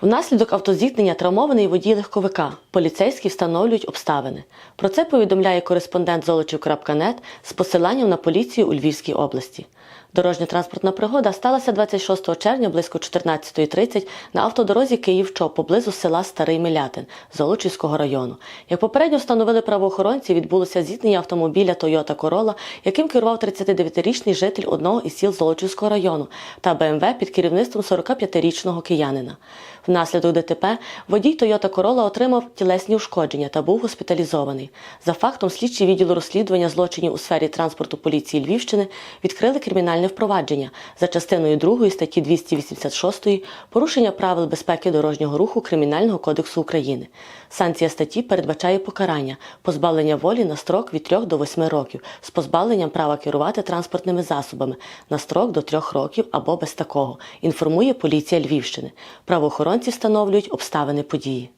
Внаслідок автозіткнення травмований водій легковика. Поліцейські встановлюють обставини. Про це повідомляє кореспондент Золочів.нет з посиланням на поліцію у Львівській області. Дорожньо-транспортна пригода сталася 26 червня близько 14.30 на автодорозі Київ-Чоп поблизу села Старий Милятин Золочівського району. Як попередньо встановили правоохоронці, відбулося зіткнення автомобіля Toyota Corolla, яким керував 39-річний житель одного із сіл Золочівського району, та БМВ під керівництвом 45-річного киянина. Внаслідок ДТП водій Toyota Corolla отримав тілесні ушкодження та був госпіталізований. За фактом слідчі відділу розслідування злочинів у сфері транспорту поліції Львівщини відкрили кримінальне впровадження за частиною 2 статті 286 порушення правил безпеки дорожнього руху Кримінального кодексу України. Санкція статті передбачає покарання позбавлення волі на строк від 3 до 8 років з позбавленням права керувати транспортними засобами на строк до 3 років або без такого. Інформує поліція Львівщини. Правоохоронці встановлюють обставини події.